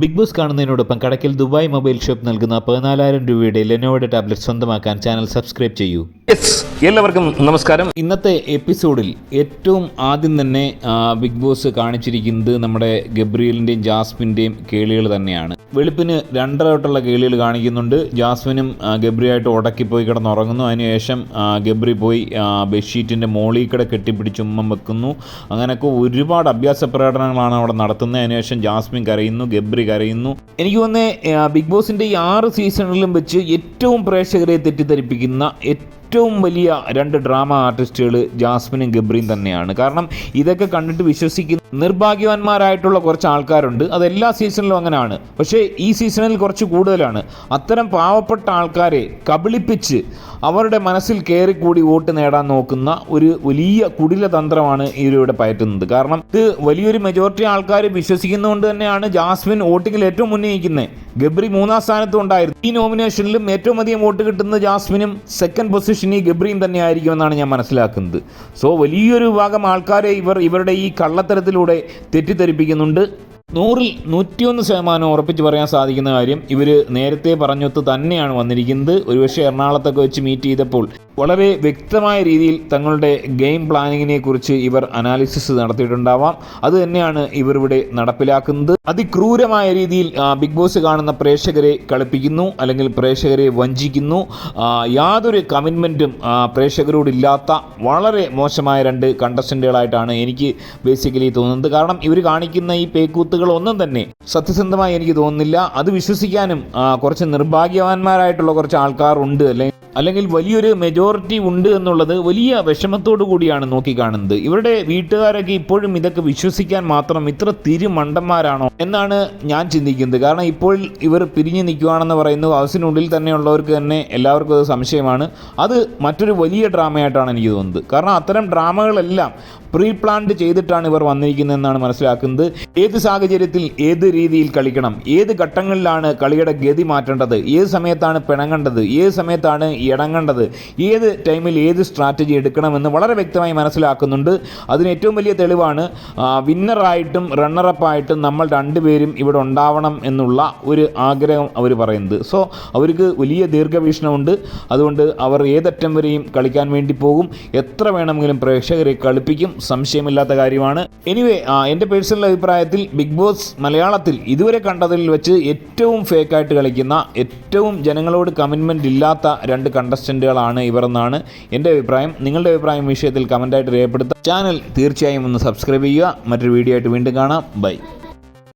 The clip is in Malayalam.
ബിഗ് ബോസ് കാണുന്നതിനോടൊപ്പം കടക്കിൽ ദുബായ് മൊബൈൽ ഷോപ്പ് നൽകുന്ന പതിനാലായിരം രൂപയുടെ ലെനോയുടെ ടാബ്ലറ്റ് സ്വന്തമാക്കാൻ ചാനൽ സബ്സ്ക്രൈബ് ചെയ്യൂ. എല്ലാവർക്കും നമസ്കാരം. ഇന്നത്തെ എപ്പിസോഡിൽ ഏറ്റവും ആദ്യം തന്നെ ബിഗ് ബോസ് കാണിച്ചിരിക്കുന്നത് നമ്മുടെ ഗബ്രിയലിന്റെയും ജാസ്മിന്റെയും കേളികൾ തന്നെയാണ്. വെളുപ്പിന് രണ്ടരവട്ടുള്ള കേളികൾ കാണിക്കുന്നുണ്ട്. ജാസ്മിനും ഗബ്രിയായിട്ട് ഉടക്കിപ്പോയി കിടന്നുറങ്ങുന്നു. അതിനുശേഷം ഗബ്രി പോയി ബെഡ്ഷീറ്റിന്റെ മോളിൽ കൂടെ കെട്ടിപ്പിടിച്ച് ഉമ്മം വെക്കുന്നു. അങ്ങനെയൊക്കെ ഒരുപാട് അഭ്യാസ പ്രകടനങ്ങളാണ് അവിടെ നടത്തുന്നത്. അതിനുശേഷം ജാസ്മിൻ കരയുന്നു ഗബ്രി കരയുന്നു. എനിക്ക് തോന്നുന്നത് ബിഗ് ബോസിന്റെ ഈ ആറ് സീസണിലും വെച്ച് ഏറ്റവും പ്രേക്ഷകരെ തെറ്റിദ്ധരിപ്പിക്കുന്ന ഏറ്റവും വലിയ രണ്ട് ഡ്രാമ ആർട്ടിസ്റ്റുകൾ ജാസ്മിനും ഗബ്രിയും തന്നെയാണ്. കാരണം ഇതൊക്കെ കണ്ടിട്ട് വിശ്വസിക്കുന്ന നിർഭാഗ്യവാന്മാരായിട്ടുള്ള കുറച്ച് ആൾക്കാരുണ്ട് അത് എല്ലാ സീസണിലും അങ്ങനെയാണ് പക്ഷേ ഈ സീസണിൽ കുറച്ച് കൂടുതലാണ്. അത്തരം പാവപ്പെട്ട ആൾക്കാരെ കബളിപ്പിച്ച് അവരുടെ മനസ്സിൽ കയറിക്കൂടി വോട്ട് നേടാൻ നോക്കുന്ന ഒരു വലിയ കുടില തന്ത്രമാണ് ഇവരിവിടെ പയറ്റുന്നത്. കാരണം ഇത് വലിയൊരു മെജോറിറ്റി ആൾക്കാർ വിശ്വസിക്കുന്നതുകൊണ്ട് തന്നെയാണ് ജാസ്മിൻ വോട്ടിങ്ങിൽ ഏറ്റവും ഉന്നയിക്കുന്നത് ഗബ്രി മൂന്നാം സ്ഥാനത്തും ഉണ്ടായിരുന്നു. ഈ നോമിനേഷനിലും ഏറ്റവും അധികം വോട്ട് കിട്ടുന്ന ജാസ്മിനും സെക്കൻഡ് പൊസിഷനിൽ ഗബ്രിയും തന്നെ ആയിരിക്കുമെന്നാണ് ഞാൻ മനസ്സിലാക്കുന്നത്. സോ വലിയൊരു വിഭാഗം ആൾക്കാരെ ഇവർ ഇവരുടെ ഈ കള്ളത്തരത്തിലൂടെ തെറ്റിദ്ധരിപ്പിക്കുന്നുണ്ട്. നൂറിൽ നൂറ്റിയൊന്ന് ശതമാനം ഉറപ്പിച്ച് പറയാൻ സാധിക്കുന്ന കാര്യം ഇവർ നേരത്തെ പറഞ്ഞൊത്ത് തന്നെയാണ് വന്നിരിക്കുന്നത്. ഒരുപക്ഷെ എറണാകുളത്തൊക്കെ വെച്ച് മീറ്റ് ചെയ്തപ്പോൾ വളരെ വ്യക്തമായ രീതിയിൽ തങ്ങളുടെ ഗെയിം പ്ലാനിങ്ങിനെ കുറിച്ച് ഇവർ അനാലിസിസ് നടത്തിയിട്ടുണ്ടാവാം. അത് തന്നെയാണ് ഇവർ ഇവിടെ നടപ്പിലാക്കുന്നത്. അതിക്രൂരമായ രീതിയിൽ ബിഗ് ബോസ് കാണുന്ന പ്രേക്ഷകരെ കളിപ്പിക്കുന്നു അല്ലെങ്കിൽ പ്രേക്ഷകരെ വഞ്ചിക്കുന്നു. യാതൊരു കമ്മിറ്റ്മെന്റും പ്രേക്ഷകരോടില്ലാത്ത വളരെ മോശമായ രണ്ട് കണ്ടസ്റ്റന്റുകളായിട്ടാണ് എനിക്ക് ബേസിക്കലി തോന്നുന്നത്. കാരണം ഇവർ കാണിക്കുന്ന ഈ പേക്കൂത്തുകളൊന്നും തന്നെ സത്യസന്ധമായി എനിക്ക് തോന്നുന്നില്ല. അത് വിശ്വസിക്കാനും കുറച്ച് നിർഭാഗ്യവാന്മാരായിട്ടുള്ള കുറച്ച് ആൾക്കാരുണ്ട്. അല്ലെങ്കിൽ അല്ലെങ്കിൽ വലിയൊരു മെജോറിറ്റി ഉണ്ട് എന്നുള്ളത് വലിയ വിഷമത്തോടു കൂടിയാണ് നോക്കിക്കാണുന്നത്. ഇവരുടെ വീട്ടുകാരൊക്കെ ഇപ്പോഴും ഇതൊക്കെ വിശ്വസിക്കാൻ മാത്രം ഇത്ര തിരുമണ്ടന്മാരാണോ എന്നാണ് ഞാൻ ചിന്തിക്കുന്നത്. കാരണം ഇപ്പോൾ ഇവർ പിരിഞ്ഞു നിൽക്കുകയാണെന്ന് പറയുന്നു ഹൗസിനുള്ളിൽ തന്നെയുള്ളവർക്ക് തന്നെ എല്ലാവർക്കും അത് സംശയമാണ്. അത് മറ്റൊരു വലിയ ഡ്രാമയായിട്ടാണ് എനിക്ക് തോന്നുന്നത്. കാരണം അത്തരം ഡ്രാമകളെല്ലാം പ്രീ പ്ലാൻഡ് ചെയ്തിട്ടാണ് ഇവർ വന്നിരിക്കുന്നതെന്നാണ് മനസ്സിലാക്കുന്നത്. ഏത് സാഹചര്യത്തിൽ ഏത് രീതിയിൽ കളിക്കണം? ഏത് ഘട്ടങ്ങളിലാണ് കളിയുടെ ഗതി മാറ്റേണ്ടത്? ഏത് സമയത്താണ് പിണങ്ങേണ്ടത്? ഏത് സമയത്താണ് ഇടങ്ങേണ്ടത് ഏത് ടൈമിൽ ഏത് സ്ട്രാറ്റജി എടുക്കണമെന്ന് വളരെ വ്യക്തമായി മനസ്സിലാക്കുന്നുണ്ട്. അതിന് ഏറ്റവും വലിയ തെളിവാണ് വിന്നറായിട്ടും റണ്ണറപ്പായിട്ടും നമ്മൾ രണ്ടുപേരും ഇവിടെ ഉണ്ടാവണം എന്നുള്ള ഒരു ആഗ്രഹം അവർ പറയുന്നത്. സോ അവർക്ക് വലിയ ദീർഘവീക്ഷണമുണ്ട്. അതുകൊണ്ട് അവർ ഏതറ്റം വരെയും കളിക്കാൻ വേണ്ടി പോകും. എത്ര വേണമെങ്കിലും പ്രേക്ഷകരെ കളിപ്പിക്കും സംശയമില്ലാത്ത കാര്യമാണ്. എനിവേ എന്റെ പേഴ്സണൽ അഭിപ്രായത്തിൽ ബിഗ് ബോസ് മലയാളത്തിൽ ഇതുവരെ കണ്ടതിൽ വെച്ച് ഏറ്റവും ഫേക്കായിട്ട് കളിക്കുന്ന ഏറ്റവും ജനങ്ങളോട് കമ്മിറ്റ്മെന്റ് ഇല്ലാത്ത രണ്ട് കണ്ടസ്റ്റന്റുകളാണ് ഇവർ എന്നാണ് എന്റെ അഭിപ്രായം. നിങ്ങളുടെ അഭിപ്രായം വിഷയത്തിൽ കമന്റായിട്ട് രേഖപ്പെടുത്താം. ചാനൽ തീർച്ചയായും ഒന്ന് സബ്സ്ക്രൈബ് ചെയ്യുക. മറ്റൊരു വീഡിയോ ആയിട്ട് വീണ്ടും കാണാം. ബൈ